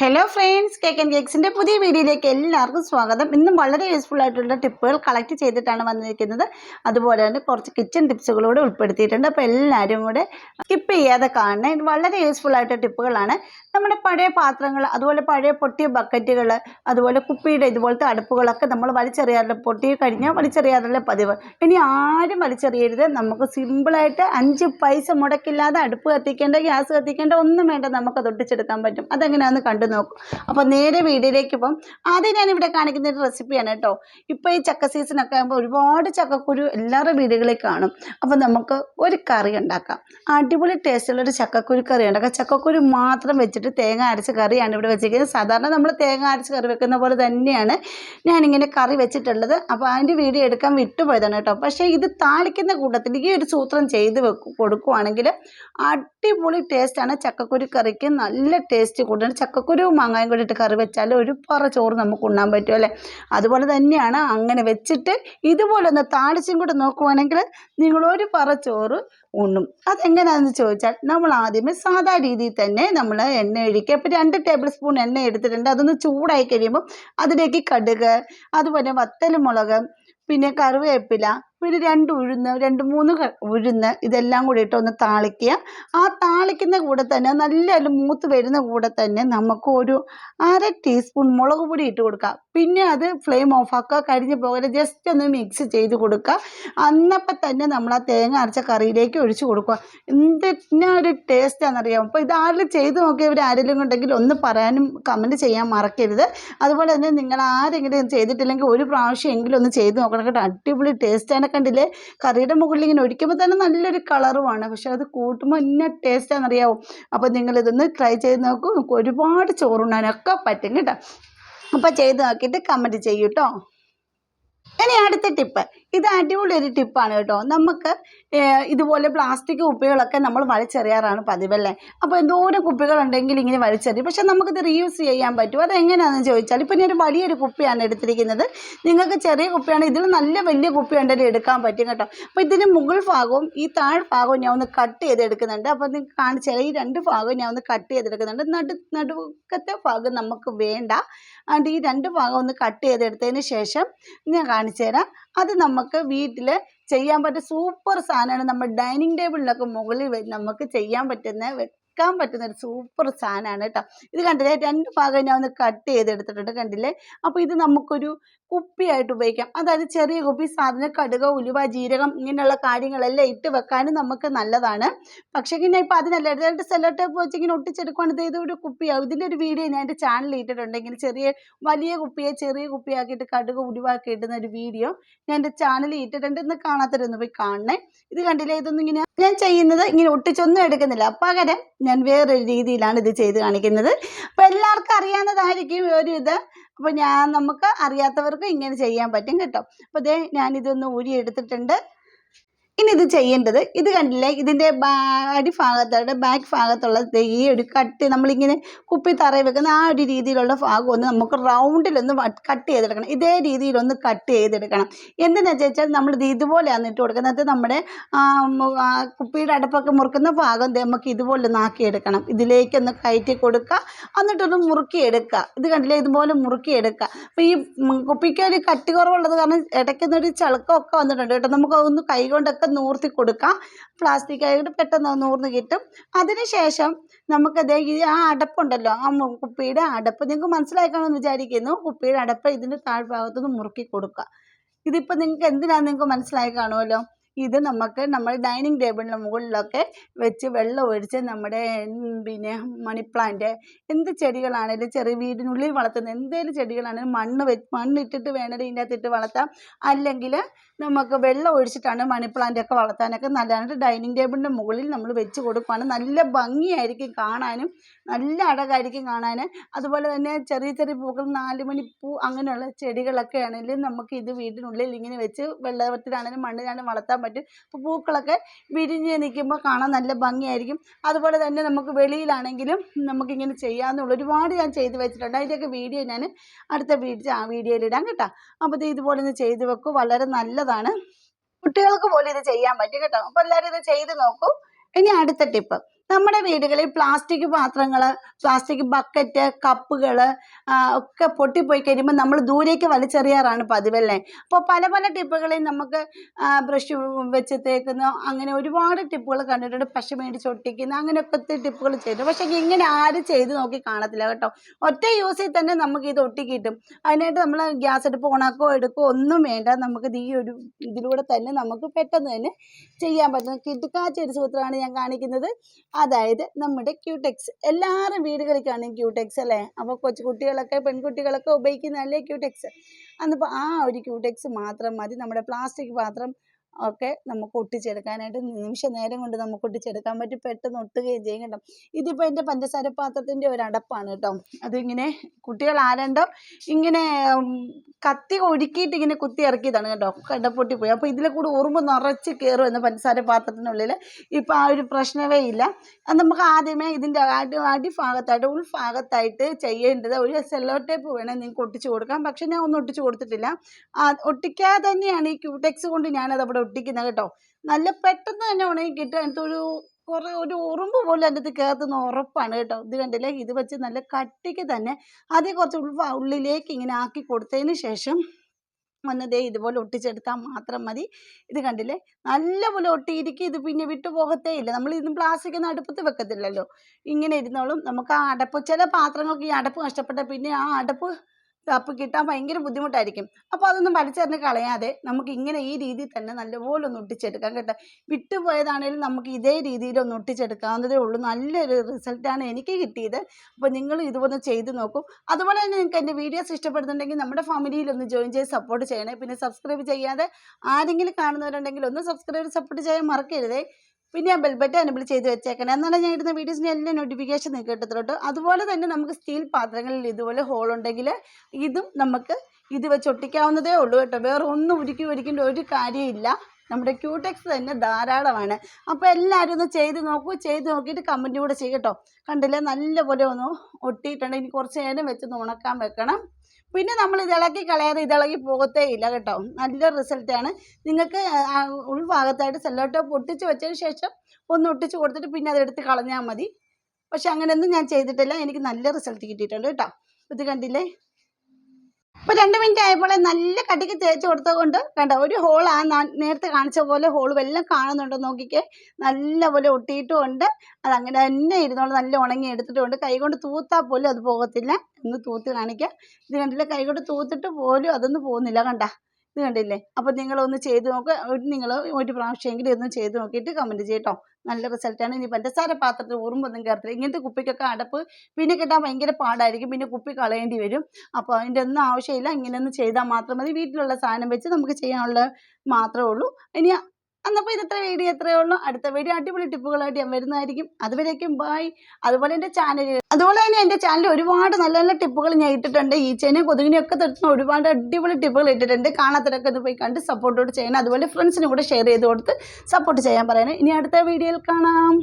Hello friends cake and കേക്സിന്റെ പുതിയ വീഡിയോയിലേക്ക് എല്ലാവർക്കും സ്വാഗതം. ഇന്നും വളരെ യൂസ്ഫുൾ ആയിട്ടുള്ള ടിപ്പുകൾ കളക്ട് ചെയ്തിട്ടാണ് വന്നിരിക്കുന്നത്. അതുപോലെ തന്നെ കുറച്ച് കിച്ചൺ ടിപ്സുകളൂടെ ഉൾപ്പെടുത്തിയിട്ടുണ്ട്. അപ്പോൾ എല്ലാവരും കൂടെ സ്കിപ്പ് ചെയ്യാതെ കാണണം. വളരെ യൂസ്ഫുൾ ആയിട്ടുള്ള ടിപ്പുകളാണ്. നമ്മുടെ പഴയ പാത്രങ്ങൾ അതുപോലെ പഴയ പൊട്ടിയ ബക്കറ്റുകൾ അതുപോലെ കുപ്പിയുടെ ഇതുപോലത്തെ അടുപ്പുകളൊക്കെ നമ്മൾ വലിച്ചെറിയാറില്ല. പൊട്ടി കഴിഞ്ഞാൽ വലിച്ചെറിയാറില്ല പതിവ്. ഇനി ആരും വലിച്ചെറിയരുത്. നമുക്ക് സിമ്പിളായിട്ട് അഞ്ച് പൈസ മുടക്കില്ലാതെ അടുപ്പ് കത്തിക്കേണ്ട ഗ്യാസ് കത്തിക്കേണ്ട ഒന്നും വേണ്ട നമുക്ക് അത് ഒട്ടിച്ചെടുക്കാൻ പറ്റും. അതെങ്ങനെയാണെന്ന് കണ്ടു നോക്കും. അപ്പോൾ നേരെ വീഡിയോയിലേക്ക് ഇപ്പം ആദ്യം ഇവിടെ കാണിക്കുന്ന ഒരു റെസിപ്പിയാണ് കേട്ടോ. ഇപ്പോൾ ഈ ചക്ക സീസണൊക്കെ ആകുമ്പോൾ ഒരുപാട് ചക്കക്കുരു എല്ലാവരുടെ വീടുകളിൽ കാണും. അപ്പോൾ നമുക്ക് ഒരു കറി ഉണ്ടാക്കാം. അടിപൊളി ടേസ്റ്റുള്ളൊരു ചക്കക്കുരു കറി ഉണ്ടാക്കാം ചക്കക്കുരു മാത്രം വെച്ചിട്ട് തേങ്ങ അരച്ച കറിയാണ് ഇവിടെ വെച്ചിരിക്കുന്നത്. സാധാരണ നമ്മൾ തേങ്ങ അരച്ച് കറി വെക്കുന്ന പോലെ തന്നെയാണ് ഞാനിങ്ങനെ കറി വെച്ചിട്ടുള്ളത്. അപ്പോൾ അതിന്റെ വീഡിയോ എടുക്കാൻ വിട്ടുപോയതാണ് കേട്ടോ. പക്ഷേ ഇത് താളിക്കുന്ന കൂട്ടത്തിൽ ഈ ഒരു സൂത്രം ചെയ്ത് വെക്കും കൊടുക്കുവാണെങ്കിൽ അടിപൊളി ടേസ്റ്റാണ് ചക്കക്കുരു കറിക്ക് നല്ല ടേസ്റ്റ് കൂടുതൽ ചക്കക്കുരു മാങ്ങായും കൂടി ഇട്ട് കറി വെച്ചാൽ ഒരു പറ ചോറ് നമുക്ക് ഉണ്ണാൻ പറ്റും അല്ലേ? അതുപോലെ തന്നെയാണ് അങ്ങനെ വെച്ചിട്ട് ഇതുപോലെ ഒന്ന് താളിച്ചും കൂടെ നോക്കുവാണെങ്കിൽ നിങ്ങളൊരു പറ ചോറ് ഉണ്ണും. അതെങ്ങനെയാണെന്ന് ചോദിച്ചാൽ നമ്മൾ ആദ്യമേ സാധാ രീതിയിൽ തന്നെ നമ്മൾ എണ്ണ ഒഴിക്കുക. അപ്പോൾ രണ്ട് ടേബിൾ സ്പൂൺ എണ്ണ എടുത്തിട്ടുണ്ട്. അതൊന്ന് ചൂടായി കഴിയുമ്പോൾ അതിലേക്ക് കടുക് അതുപോലെ വത്തൽ മുളക് പിന്നെ കറിവേപ്പില പിന്നെ രണ്ട് ഉഴുന്ന് രണ്ട് മൂന്ന് ഉഴുന്ന് ഇതെല്ലാം കൂടി ഇട്ട് ഒന്ന് താളിക്കുക. ആ താളിക്കുന്ന കൂടെ തന്നെ നല്ല മൂത്ത് വരുന്ന കൂടെ തന്നെ നമുക്ക് ഒരു അര ടീസ്പൂൺ മുളക് പൊടി ഇട്ട് കൊടുക്കുക പിന്നെ അത് ഫ്ലെയിം ഓഫ് ആക്കുക. കരിഞ്ഞ് പോകരുത്. ജസ്റ്റ് ഒന്ന് മിക്സ് ചെയ്ത് കൊടുക്കുക. അന്നപ്പം തന്നെ നമ്മൾ ആ തേങ്ങ അരച്ച കറിയിലേക്ക് ഒഴിച്ച് കൊടുക്കുക. എന്തിനാ ഒരു ടേസ്റ്റാണെന്നറിയാം അപ്പോൾ ഇത് ആരെങ്കിലും ചെയ്ത് നോക്കിയവർ ആരെങ്കിലും ഉണ്ടെങ്കിൽ ഒന്ന് പറയാനും കമന്റ് ചെയ്യാൻ മറക്കരുത്. അതുപോലെ തന്നെ നിങ്ങൾ ആരെങ്കിലും ചെയ്തിട്ടില്ലെങ്കിൽ ഒരു പ്രാവശ്യം എങ്കിലും ഒന്ന് ചെയ്ത് നോക്കണം. കേട്ടോ. അടിപൊളി ടേസ്റ്റാണ് കണ്ടില്ലേ? കറിയുടെ മുകളിൽ ഇങ്ങനെ ഒഴിക്കുമ്പോൾ തന്നെ നല്ലൊരു കളറുമാണ് പക്ഷെ അത് കൂട്ടുമ്പോൾ ഇന്ന ടേസ്റ്റാണെന്നറിയാവോ അപ്പോൾ നിങ്ങളിതൊന്ന് ട്രൈ ചെയ്ത് നോക്കൂ. ഒരുപാട് ചോറുണ്ണാനൊക്കെ പറ്റും കേട്ടോ. അപ്പോൾ ചെയ്ത് നോക്കിയിട്ട് കമന്റ് ചെയ്യൂട്ടോ ഇനി അടുത്ത ടിപ്പ് ഇത് അടിപൊളി ഒരു ടിപ്പാണ് കേട്ടോ. നമുക്ക് ഇതുപോലെ പ്ലാസ്റ്റിക് കുപ്പികളൊക്കെ നമ്മൾ വലിച്ചെറിയാറാണ് പതിവല്ലേ? അപ്പോൾ എന്തോരം കുപ്പികളുണ്ടെങ്കിൽ ഇങ്ങനെ വലിച്ചെറിയും. പക്ഷെ നമുക്കിത് റീയൂസ് ചെയ്യാൻ പറ്റും. അതെങ്ങനെയാണെന്ന് ചോദിച്ചാൽ ഇപ്പം ഞാൻ വലിയൊരു കുപ്പിയാണ് എടുത്തിരിക്കുന്നത്. നിങ്ങൾക്ക് ചെറിയ കുപ്പിയാണ് ഇതിൽ നല്ല വലിയ കുപ്പി ഉണ്ടെങ്കിൽ എടുക്കാൻ പറ്റും കേട്ടോ. അപ്പോൾ ഇതിന് മുകൾ ഭാഗവും ഈ താഴ് ഭാഗവും ഞാൻ ഒന്ന് കട്ട് ചെയ്തെടുക്കുന്നുണ്ട്. അപ്പോൾ നിങ്ങൾക്ക് കാണിച്ചാൽ ഈ രണ്ട് ഭാഗവും ഞാൻ ഒന്ന് കട്ട് ചെയ്തെടുക്കുന്നുണ്ട്. നടു നടുക്കത്തെ ഭാഗം നമുക്ക് വേണ്ട. അതുകൊണ്ട് ഈ രണ്ട് ഭാഗം ഒന്ന് കട്ട് ചെയ്തെടുത്തതിന് ശേഷം ഞാൻ കാണിച്ചു തരാം. അത് നമുക്ക് വീട്ടിൽ ചെയ്യാൻ പറ്റിയ സൂപ്പർ സാധനമാണ്. നമ്മുടെ ഡൈനിങ് ടേബിളിലൊക്കെ മുകളിൽ നമുക്ക് ചെയ്യാൻ പറ്റുന്ന വെക്കാൻ പറ്റുന്ന ഒരു സൂപ്പർ സാധനമാണ് കേട്ടോ. ഇത് കണ്ടില്ലേ? രണ്ട് ഭാഗം ഞാൻ ഒന്ന് കട്ട് ചെയ്തെടുത്തിട്ടുണ്ട് കണ്ടില്ലേ? അപ്പോൾ ഇത് നമുക്കൊരു കുപ്പിയായിട്ട് ഉപയോഗിക്കാം. അതായത് ചെറിയ കുപ്പി സാധനം കടുക ഉലുവ ജീരകം ഇങ്ങനെയുള്ള കാര്യങ്ങളെല്ലാം ഇട്ട് വെക്കാനും നമുക്ക് നല്ലതാണ്. പക്ഷേ ഇങ്ങനെ ഇപ്പോൾ അതിനല്ല രണ്ട് സെല്ലോ ടേപ്പ് വെച്ച് ഇങ്ങനെ ഒട്ടിച്ചെടുക്കുകയാണെങ്കിൽ ഇത് ഒരു കുപ്പിയാവും ഇതിന്റെ ഒരു വീഡിയോ ഞാൻ എന്റെ ചാനലിൽ ഇട്ടിട്ടുണ്ട്. ഇങ്ങനെ ചെറിയ വലിയ കുപ്പിയെ ചെറിയ കുപ്പിയാക്കിയിട്ട് കടുക ഉലുവാക്കി ഇടുന്ന ഒരു വീഡിയോ ഞാൻ എന്റെ ചാനലിൽ ഇട്ടിട്ടുണ്ട്. ഇന്ന് കാണാത്തവരൊന്ന് പോയി കാണണേ. ഇത് കണ്ടില്ലേ? ഇതൊന്നും ഇങ്ങനെ ഞാൻ ചെയ്യുന്നത് ഇങ്ങനെ ഒട്ടിച്ചൊന്നും എടുക്കുന്നില്ല. പകരം ഞാൻ വേറൊരു രീതിയിലാണ് ഇത് ചെയ്ത് കാണിക്കുന്നത്. അപ്പോൾ എല്ലാവർക്കും അറിയാവുന്നതായിരിക്കും ഒരു ഇത്. അപ്പോൾ ഞാൻ നമുക്ക് അറിയാത്തവർക്ക് ഇങ്ങനെ ചെയ്യാൻ പറ്റും കേട്ടോ. അപ്പോൾ ദേ ഞാനിതൊന്ന് ഊരി എടുത്തിട്ടുണ്ട് ഇനി ഇത് ചെയ്യേണ്ടത് ഇത് കണ്ടില്ലേ? ഇതിന്റെ അടിഭാഗത്തോടെ ബാക്ക് ഭാഗത്തുള്ള ഈ ഒരു കട്ട് നമ്മളിങ്ങനെ കുപ്പി തറയിൽ വെക്കുന്ന ആ ഒരു രീതിയിലുള്ള ഭാഗം ഒന്ന് നമുക്ക് റൗണ്ടിലൊന്ന് കട്ട് ചെയ്തെടുക്കണം. ഇതേ രീതിയിലൊന്ന് കട്ട് ചെയ്തെടുക്കണം. എന്തിനാ വെച്ചാൽ നമ്മൾ ഇത് ഇതുപോലെയാണ് ഇട്ട് കൊടുക്കുന്നത്. നമ്മുടെ കുപ്പിയുടെ അടപ്പൊക്കെ മുറുക്കുന്ന ഭാഗം നമുക്ക് ഇതുപോലെ ഒന്ന് ആക്കിയെടുക്കണം. ഇതിലേക്കൊന്ന് കയറ്റി കൊടുക്കുക. എന്നിട്ടൊന്ന് മുറുക്കിയെടുക്കുക. ഇത് കണ്ടില്ലേ? ഇതുപോലെ മുറുക്കിയെടുക്കുക. അപ്പോൾ ഈ കുപ്പിക്ക് ഒരു കട്ടി കുറവുള്ളത് കാരണം ഇടയ്ക്കുന്നൊരു ചളുക്കമൊക്കെ വന്നിട്ടുണ്ട് കേട്ടോ. നമുക്ക് അതൊന്ന് കൈ കൊണ്ടൊക്കെ നൂർത്തി കൊടുക്കാം. പ്ലാസ്റ്റിക് ആയിട്ട് പെട്ടെന്ന് നൂർന്ന് കിട്ടും. അതിനുശേഷം നമുക്കത് ഈ ആ അടപ്പുണ്ടല്ലോ ആ കുപ്പിയുടെ അടപ്പ്. നിങ്ങൾക്ക് മനസ്സിലായി കാണുമെന്ന് വിചാരിക്കുന്നു. കുപ്പിയുടെ അടപ്പ് ഇതിന്റെ താഴ്ഭാഗത്തുനിന്ന് മുറുക്കി കൊടുക്കുക. ഇതിപ്പോൾ നിങ്ങൾക്ക് എന്തിനാണെന്ന് നിങ്ങൾക്ക് മനസ്സിലായി കാണുമല്ലോ? ഇത് നമുക്ക് നമ്മൾ ഡൈനിങ് ടേബിളിന് മുകളിലൊക്കെ വെച്ച് വെള്ളം ഒഴിച്ച് നമ്മുടെ പിന്നെ മണി പ്ലാന്റ് എന്ത് ചെടികളാണേലും ചെറിയ വീടിനുള്ളിൽ വളർത്തുന്ന എന്തേലും ചെടികളാണെങ്കിലും മണ്ണ് വെ മണ്ണിട്ടിട്ട് വേണമെങ്കിൽ ഇതിന്റെ അകത്തിട്ട് വളർത്താം. അല്ലെങ്കിൽ നമുക്ക് വെള്ളം ഒഴിച്ചിട്ടാണ് മണി പ്ലാന്റ് ഒക്കെ വളർത്താനൊക്കെ നല്ലതാണ് ഡൈനിങ് ടേബിളിന്റെ മുകളിൽ നമ്മൾ വെച്ച് കൊടുക്കുകയാണ് നല്ല ഭംഗിയായിരിക്കും കാണാനും നല്ല അടകായിരിക്കും കാണാൻ അതുപോലെ തന്നെ ചെറിയ ചെറിയ പൂക്കൾ നാലുമണി പൂ അങ്ങനെയുള്ള ചെടികളൊക്കെ ആണെങ്കിലും നമുക്ക് ഇത് വീടിനുള്ളിൽ ഇങ്ങനെ വെച്ച് വെള്ളത്തിലാണെങ്കിലും മണ്ണിലാണെങ്കിലും വളർത്താൻ പറ്റും. അപ്പോൾ പൂക്കളൊക്കെ വിരിഞ്ഞ് നിൽക്കുമ്പോൾ കാണാൻ നല്ല ഭംഗിയായിരിക്കും. അതുപോലെ തന്നെ നമുക്ക് വെളിയിലാണെങ്കിലും നമുക്കിങ്ങനെ ചെയ്യാമെന്നുള്ള ഒരുപാട് ഞാൻ ചെയ്ത് വെച്ചിട്ടുണ്ട്. അതിന്റെയൊക്കെ വീഡിയോ ഞാൻ അടുത്ത വീഡിയോ ആ വീഡിയോയിൽ ഇടാം കേട്ടോ. അപ്പോൾ ഇത് ഇതുപോലെ ഒന്ന് ചെയ്ത് വെക്കും. വളരെ നല്ലതാണ്. കുട്ടികൾക്ക് പോലും ഇത് ചെയ്യാൻ പറ്റും കേട്ടോ. അപ്പോൾ എല്ലാവരും ഇത് ചെയ്ത് നോക്കൂ. ഇനി അടുത്ത ടിപ്പ്. നമ്മുടെ വീടുകളിൽ പ്ലാസ്റ്റിക് പാത്രങ്ങൾ പ്ലാസ്റ്റിക് ബക്കറ്റ് കപ്പുകൾ ഒക്കെ പൊട്ടിപ്പോയി കഴിയുമ്പോൾ നമ്മൾ ദൂരേക്ക് വലിച്ചെറിയാറാണ് പതിവല്ലേ? അപ്പോൾ പല പല ടിപ്പുകളിൽ നമുക്ക് ബ്രഷ് വെച്ച് തേക്കുന്ന അങ്ങനെ ഒരുപാട് ടിപ്പുകൾ കണ്ടിട്ടുണ്ട്. പശ മേടിച്ച് ഒട്ടിക്കുന്ന. അങ്ങനെയൊക്കെ ഒത്തിരി ടിപ്പുകൾ ചെയ്തു പക്ഷേ ഇങ്ങനെ ആരും ചെയ്ത് നോക്കി കാണത്തില്ല കേട്ടോ. ഒറ്റ യൂസിൽ തന്നെ നമുക്ക് ഇത് ഒട്ടി കിട്ടും. അതിനായിട്ട് നമ്മൾ ഗ്യാസ് എടുപ്പ് ഓണാക്കോ എടുക്കോ ഒന്നും വേണ്ട. നമുക്ക് ഈ ഒരു ഇതിലൂടെ തന്നെ നമുക്ക് പെട്ടെന്ന് തന്നെ ചെയ്യാൻ പറ്റുന്ന കിട്ടുക്കാച്ച ഒരു സൂത്രമാണ് ഞാൻ കാണിക്കുന്നത്. അതായത് നമ്മുടെ ക്യൂടെക്സ്. എല്ലാവരും വീടുകളിലേക്കാണ് കാണും ക്യൂടെക്സ് അല്ലേ? അപ്പോൾ കൊച്ചു കുട്ടികളൊക്കെ പെൺകുട്ടികളൊക്കെ ഉപയോഗിക്കുന്നതല്ലേ ക്യൂടെക്സ്? അന്നിപ്പോൾ ആ ഒരു ക്യൂടെക്സ് മാത്രം മതി. നമ്മുടെ പ്ലാസ്റ്റിക് പാത്രം ഒക്കെ നമുക്ക് ഒട്ടിച്ചെടുക്കാനായിട്ട് നിമിഷ നേരം കൊണ്ട് നമുക്ക് ഒട്ടിച്ചെടുക്കാൻ പറ്റും. പെട്ടെന്ന് ഒട്ടുകയും ചെയ്യും കേട്ടോ. ഇതിപ്പോൾ എന്റെ പഞ്ചസാര പാത്രത്തിന്റെ ഒരു അടപ്പാണ് കേട്ടോ. അതിങ്ങനെ കുട്ടികൾ ആരണ്ടോ ഇങ്ങനെ കത്തി ഒഴുക്കിയിട്ട് ഇങ്ങനെ കുത്തി ഇറക്കിയതാണ് കേട്ടോ. കണ്ട പോയി അപ്പോൾ ഇതിലെ കൂടെ ഉറുമ്പ് നിറച്ച് കയറുമെന്ന് പഞ്ചസാര പാത്രത്തിനുള്ളിൽ ഇപ്പോൾ ആ ഒരു പ്രശ്നമേ ഇല്ല. അത് നമുക്ക് ആദ്യമേ ഇതിന്റെ അടി അടിഭാഗത്തായിട്ട് ഉൾഭാഗത്തായിട്ട് ചെയ്യേണ്ടത് ഒരു സെല്ലോ ടേപ്പ് വേണം നിങ്ങൾക്ക് ഒട്ടിച്ചു കൊടുക്കാം പക്ഷെ ഞാൻ ഒന്നും ഒട്ടിച്ചു കൊടുത്തിട്ടില്ല. ഒട്ടിക്കാതെ തന്നെയാണ് ഈ ക്യൂടെക്സ് കൊണ്ട് ഞാനത് അവിടെ ഒട്ടിക്കുന്നത് കേട്ടോ. നല്ല പെട്ടെന്ന് തന്നെ ഉണങ്ങി കിട്ടും. അതിനകത്തൊരു കുറേ ഒരു ഉറുമ്പ് പോലും അതിനകത്ത് കയറുന്ന ഉറപ്പാണ് കേട്ടോ. ഇത് കണ്ടില്ലേ? ഇത് വെച്ച് നല്ല കട്ടിക്ക് തന്നെ ആദ്യം കുറച്ച് ഉൾവ ഉള്ളിലേക്ക് ഇങ്ങനെ ആക്കി കൊടുത്തതിന് ശേഷം വന്നതേ ഇതുപോലെ ഒട്ടിച്ചെടുത്താൽ മാത്രം മതി. ഇത് കണ്ടില്ലേ? നല്ലപോലെ ഒട്ടിയിരിക്കും. ഇത് പിന്നെ വിട്ടു പോകത്തേ ഇല്ല. നമ്മൾ ഇതും പ്ലാസ്റ്റിക് ഒന്നും അടുപ്പത്ത് വെക്കത്തില്ലല്ലോ. ഇങ്ങനെ ഇരുന്നോളും. നമുക്ക് ആ അടപ്പ് ചില പാത്രങ്ങൾക്ക് ഈ അടപ്പ് നഷ്ടപ്പെട്ടാൽ പിന്നെ ആ അടപ്പ് കപ്പ് കിട്ടാൻ ഭയങ്കര ബുദ്ധിമുട്ടായിരിക്കും. അപ്പോൾ അതൊന്നും വലിച്ചെറിഞ്ഞ് കളയാതെ നമുക്ക് ഇങ്ങനെ ഈ രീതിയിൽ തന്നെ നല്ലപോലെ ഒന്ന് ഒട്ടിച്ചെടുക്കാം കേട്ടോ. വിട്ടുപോയതാണെങ്കിലും നമുക്ക് ഇതേ രീതിയിൽ ഒന്ന് ഒട്ടിച്ചെടുക്കാവുന്നതേ ഉള്ളൂ. നല്ലൊരു റിസൾട്ടാണ് എനിക്ക് കിട്ടിയത്. അപ്പോൾ നിങ്ങൾ ഇതുപോലെ ചെയ്ത് നോക്കും. അതുപോലെ തന്നെ നിങ്ങൾക്ക് എന്റെ വീഡിയോസ് ഇഷ്ടപ്പെടുന്നുണ്ടെങ്കിൽ നമ്മുടെ ഫാമിലിയിൽ ഒന്ന് ജോയിൻ ചെയ്ത് സപ്പോർട്ട് ചെയ്യണേ. പിന്നെ സബ്സ്ക്രൈബ് ചെയ്യാതെ ആരെങ്കിലും കാണുന്നവരുണ്ടെങ്കിൽ ഒന്ന് സബ്സ്ക്രൈബ് സപ്പോർട്ട് ചെയ്യാൻ മറക്കരുതേ. പിന്നെ ഞാൻ ബെൽബറ്റ് എനബിൾ ചെയ്ത് വെച്ചേക്കണേ. എന്നാലും ഞാൻ ഇടുന്ന വീഡിയോസിന് എല്ലാം നോട്ടിഫിക്കേഷൻ നിങ്ങൾക്ക് അതുപോലെ തന്നെ നമുക്ക് സ്റ്റീൽ പാത്രങ്ങളിൽ ഇതുപോലെ ഹോൾ ഉണ്ടെങ്കിൽ ഇതും നമുക്ക് ഇത് വെച്ച് ഒട്ടിക്കാവുന്നതേ ഉള്ളൂ കേട്ടോ. വേറെ ഒന്നും ഉരുക്കി ഒരിക്കേണ്ട ഒരു കാര്യമില്ല. നമ്മുടെ ക്യൂടെക്സ് തന്നെ ധാരാളമാണ്. അപ്പോൾ എല്ലാവരും ഒന്ന് ചെയ്ത് നോക്കൂ. ചെയ്ത് നോക്കിയിട്ട് കമന്റ് കൂടെ ചെയ്യട്ടോ കണ്ടില്ലേ? നല്ലപോലെ ഒന്ന് ഒട്ടിയിട്ടുണ്ട്. ഇനി കുറച്ച് നേരം വെച്ച് ഉണക്കാൻ വെക്കണം. പിന്നെ നമ്മൾ ഇതിളക്കി കളയാതെ ഇതിളകി പോകത്തേ ഇല്ല കേട്ടോ. നല്ല റിസൾട്ടാണ് നിങ്ങൾക്ക് ഉൾഭാഗത്തായിട്ട് സെല്ലോട്ടോ പൊട്ടിച്ച് വെച്ചതിന് ശേഷം ഒന്ന് ഒട്ടിച്ച് കൊടുത്തിട്ട് പിന്നെ അതെടുത്ത് കളഞ്ഞാൽ മതി. പക്ഷെ അങ്ങനെയൊന്നും ഞാൻ ചെയ്തിട്ടില്ല. എനിക്ക് നല്ല റിസൾട്ട് കിട്ടിയിട്ടുണ്ട് കേട്ടോ. ഇത് കണ്ടില്ലേ? ഇപ്പോൾ രണ്ട് മിനിറ്റ് ആയപ്പോൾ നല്ല കട്ടിക്ക് തേച്ച് കൊടുത്തത് കൊണ്ട് ഒരു ഹോൾ ആ നേരത്തെ കാണിച്ച പോലെ ഹോൾ എല്ലാം കാണുന്നുണ്ടോ നോക്കിക്കേ. നല്ലപോലെ ഒട്ടിയിട്ടുമുണ്ട് അത് അങ്ങനെ തന്നെ ഇരുന്നോണ്ട് നല്ല ഉണങ്ങി എടുത്തിട്ടുണ്ട് കൈ കൊണ്ട് തൂത്താൽ പോലും അത് പോകത്തില്ല. ഒന്ന് തൂത്ത് കാണിക്കാം. ഇത് കൈ കൊണ്ട് തൂത്തിട്ട് പോലും അതൊന്നും പോകുന്നില്ല കണ്ട. ഇത് കണ്ടില്ലേ? അപ്പോൾ നിങ്ങളൊന്ന് ചെയ്ത് നോക്കുക നിങ്ങൾ ഒരു പ്രാവശ്യമെങ്കിലും ഇതൊന്ന് ചെയ്ത് നോക്കിയിട്ട് കമന്റ് ചെയ്യട്ടോ നല്ല റിസൾട്ടാണ് ഇനി പഞ്ചസാര പാത്രത്തിൽ ഉറുമ്പൊന്നും കയറത്തില്ല ഇങ്ങനത്തെ കുപ്പിക്കൊക്കെ അടപ്പ് പിന്നെ കിട്ടാൻ ഭയങ്കര പാടായിരിക്കും. പിന്നെ കുപ്പി കളയേണ്ടി വരും. അപ്പോൾ അതിന്റെ ഒന്നും ആവശ്യമില്ല. ഇങ്ങനെയൊന്ന് ചെയ്താൽ മാത്രം മതി. വീട്ടിലുള്ള സാധനം വെച്ച് നമുക്ക് ചെയ്യാനുള്ള മാത്രമേ ഉള്ളൂ. ഇനി അന്നപ്പോൾ ഇന്നത്തെ വീഡിയോ എത്രയേ ഉള്ളൂ. അടുത്ത വീഡിയോ അടിപൊളി ടിപ്പുകളായിട്ട് ഞാൻ വരുന്നതായിരിക്കും. അതുവരേക്കും ബായ് അതുപോലെ എന്റെ ചാനൽ അതുപോലെ തന്നെ എന്റെ ചാനലിൽ ഒരുപാട് നല്ല നല്ല ടിപ്പുകൾ ഞാൻ ഇട്ടിട്ടുണ്ട്. ഈച്ചേനെയും കൊതുകിനെയും ഒക്കെ തരുന്ന ഒരുപാട് അടിപൊളി ടിപ്പുകൾ ഇട്ടിട്ടുണ്ട്. കാണാത്തവരൊക്കെ ഇത് പോയി കണ്ട് സപ്പോർട്ടോട് ചെയ്യണം. അതുപോലെ ഫ്രണ്ട്സിനും കൂടെ ഷെയർ ചെയ്ത് കൊടുത്ത് സപ്പോർട്ട് ചെയ്യാൻ പറയണം. ഇനി അടുത്ത വീഡിയോയിൽ കാണാം.